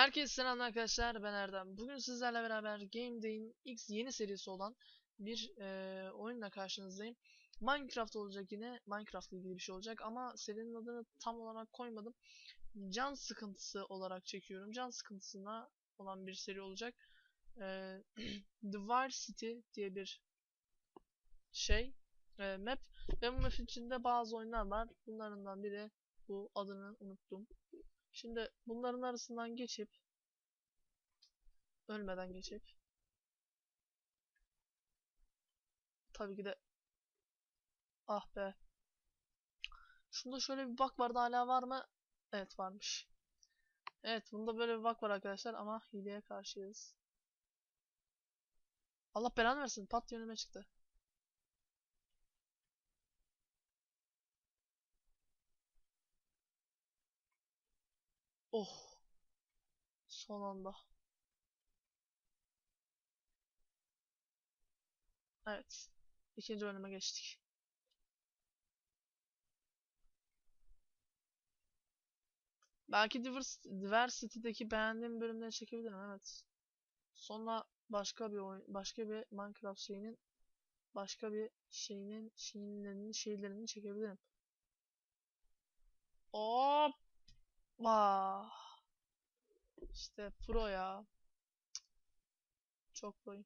Herkese selam arkadaşlar ben Erdem. Bugün sizlerle beraber Game Day'in X yeni serisi olan bir e, oyunla karşınızdayım. Minecraft olacak yine. Minecraft ile ilgili bir şey olacak ama serinin adını tam olarak koymadım. Can sıkıntısı olarak çekiyorum. Can sıkıntısına olan bir seri olacak. E, The War City diye bir şey e, map ve bu map içinde bazı oyunlar var. Bunlardan biri bu adını unuttum. Şimdi bunların arasından geçip ölmeden geçip tabii ki de ah be şunda şöyle bir bak vardı hala var mı? Evet varmış. Evet bunda böyle bir bak var arkadaşlar ama hileye karşıyız. Allah belanı versin pat diye önüme çıktı. Oh. Son anda. Evet. İkinci bölüme geçtik. Belki Divers- Diversity'deki beğendiğim bölümleri çekebilirim evet. Sonra başka bir oyun, başka bir Minecraft şeyinin başka bir şeyinin şeylerini şeylerini çekebilirim. Hop! Vah! İşte pro ya. Çok proyum.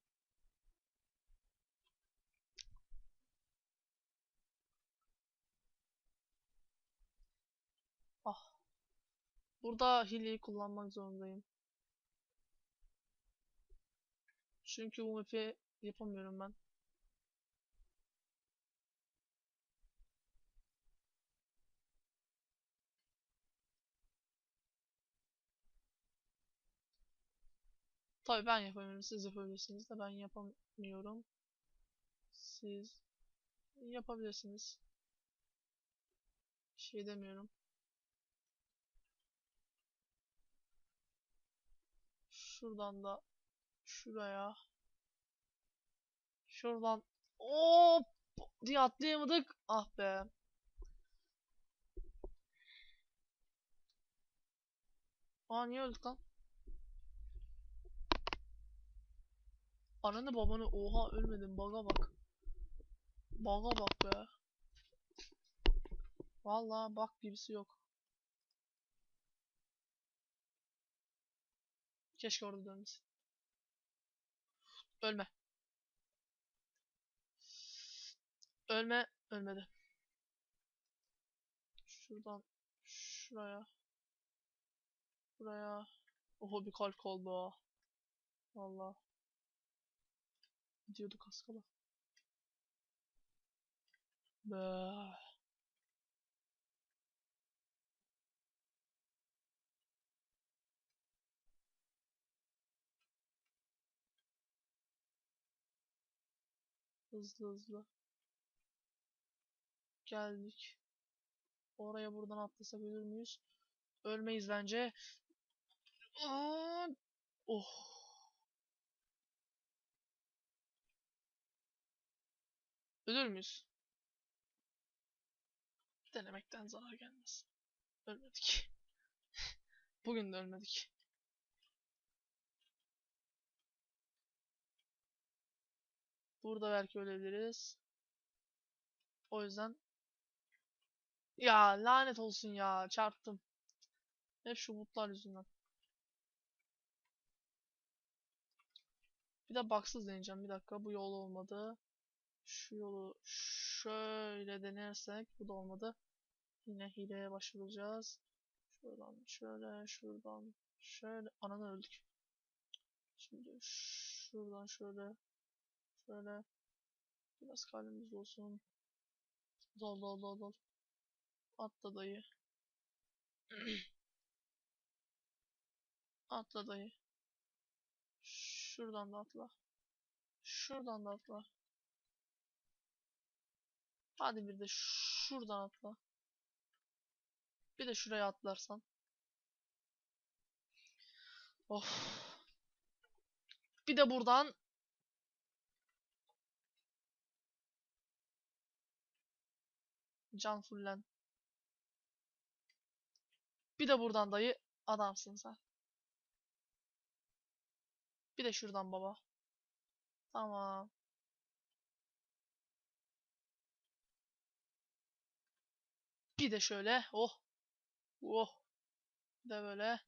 Ah. Burada hileyi kullanmak zorundayım. Çünkü bu map'i yapamıyorum ben. Tabii ben yapamıyorum. Siz yapabilirsiniz de ben yapamıyorum. Siz yapabilirsiniz. Bir şey demiyorum. Şuradan da şuraya. Şuradan hop diye atlayamadık. Ah be. Aa niye öldük lan? Ananı babanı oha ölmedim baga bak. Baga bak be. Vallahi bak gibisi yok. Keşke orada dönmesin. Ölme. Ölme. Ölmedi. Şuradan şuraya. Buraya. Oho bir kalp oldu ha. Gidiyorduk az kala. Hızlı hızlı. Geldik. Oraya buradan atlasak ölür müyüz? Ölmeyiz bence. Oh. Ölür müyüz? Denemekten zarar gelmez. Ölmedik. Bugün de ölmedik. Burada belki ölebiliriz. O yüzden ya lanet olsun ya çarptım. Hep şu butlar yüzünden. Bir de baksız deneyeceğim. Bir dakika bu yol olmadı. Şu yolu şöyle denersek bu da olmadı. Yine hileye başvuracağız. Şuradan şöyle şuradan şöyle ananı öldük. Şimdi şuradan şöyle şöyle biraz kalbimiz olsun. Dol dol dol dol. Atla dayı. atla dayı. Şuradan da atla. Şuradan da atla. Hadi bir de şuradan atla. Bir de şuraya atlarsan. Of. Bir de buradan. Can fullen. Bir de buradan dayı adamsın sen. Bir de şuradan baba. Tamam. Bir de şöyle. Oh. Oh. Bir de böyle.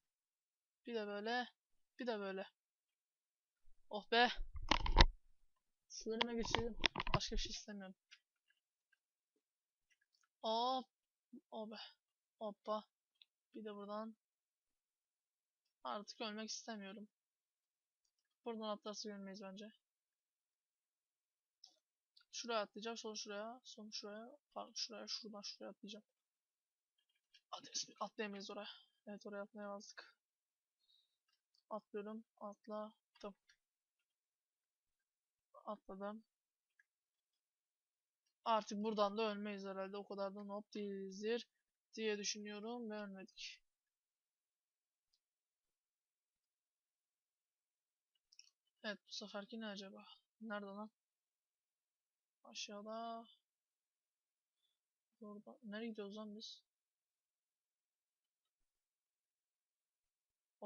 Bir de böyle. Bir de böyle. Oh be. Sınırıma geçelim. Başka bir şey istemiyorum. Hop. Oh be. Hoppa. Bir de buradan. Artık ölmek istemiyorum. Buradan atlarsa görmeyiz bence. Şuraya atlayacağım. Sonra şuraya. Sonra şuraya. Pardon şuraya. Şuradan şuraya atlayacağım. Atlayamayız oraya. Evet oraya atlayamazdık. Atlıyorum. Atladım. Atladım. Artık buradan da ölmeyiz herhalde. O kadar da noob değilizdir diye düşünüyorum ve ölmedik. Evet bu seferki ne acaba? Nerede lan? Aşağıda. Burada. Nereye gidiyoruz lan biz?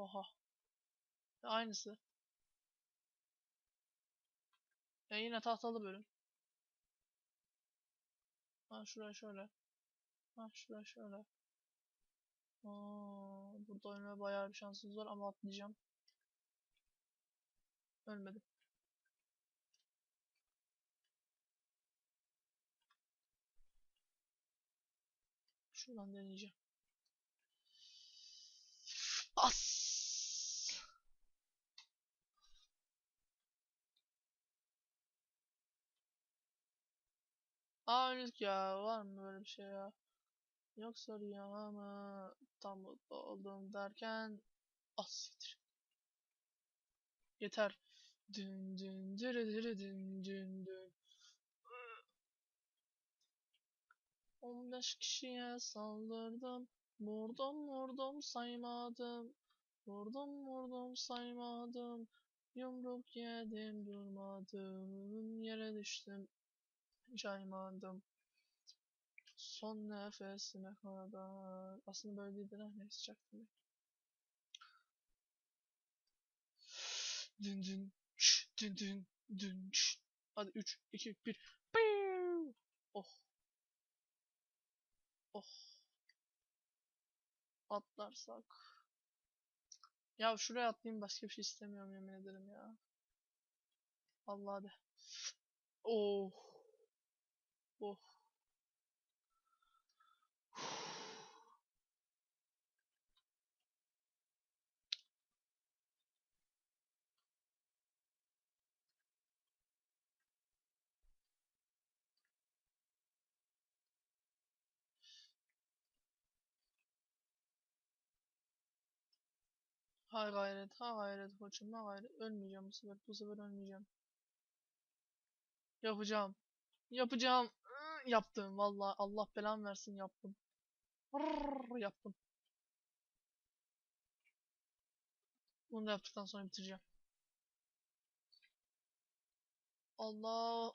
Oha. Aynısı. E yine tahtalı bölüm. Ha şuraya şöyle. Ha şuraya şöyle. Aa, burada ölme bayağı bir şansımız var ama atlayacağım. Ölmedim. Şuradan deneyeceğim. As. Aa öldük ya. Var mı böyle bir şey ya? Yoksa rüya mı? Tam mutlu oldum derken as siktir. Yeter. Dün dün dürü dürü dün dün dün. 15 kişiye saldırdım. Vurdum vurdum saymadım. Vurdum vurdum saymadım. Yumruk yedim durmadım. Yere düştüm. Caymadım. Son nefesime kadar. Aslında böyle değildi. Nefes çaktım. Dün dün. Dün dün. Dün. Şş. Hadi 3, 2, 1. Oh. Oh. Atlarsak. Ya şuraya atlayayım başka bir şey istemiyorum yemin ederim ya. Allah hadi. Oh. Oh. Ha gayret, ha gayret koçum, ha gayret. Ölmeyeceğim bu sefer, bu sefer ölmeyeceğim. Yapacağım. Yapacağım. Yaptım vallahi Allah belamı versin yaptım. Rrrr, yaptım. Bunu da yaptıktan sonra bitireceğim. Allah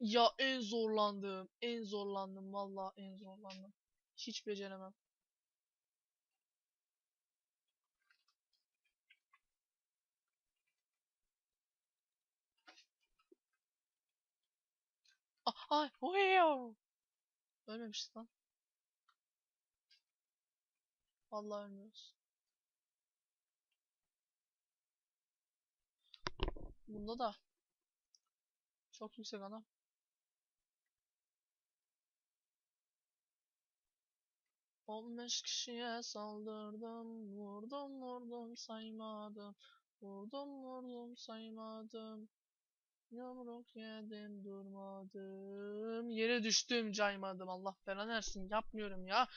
ya en zorlandım, en zorlandım vallahi en zorlandım. Hiç beceremem. Ay, oyo. Ölmemişiz lan. Vallahi ölmüyoruz. Bunda da çok yüksek ana. On beş kişiye saldırdım, vurdum vurdum saymadım, vurdum vurdum saymadım. Yumruk yedim durmadım, yere düştüm caymadım. Allah belanı versin yapmıyorum ya.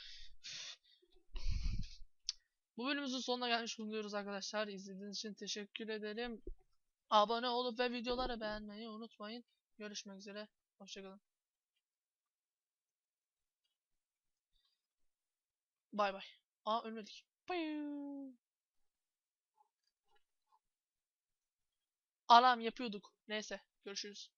Bu bölümümüzün sonuna gelmiş bulunuyoruz arkadaşlar. İzlediğiniz için teşekkür ederim. Abone olup ve videoları beğenmeyi unutmayın. Görüşmek üzere. Hoşçakalın. Bay bay. Aa ölmedik. Payuu. Alarm yapıyorduk. Neyse görüşürüz.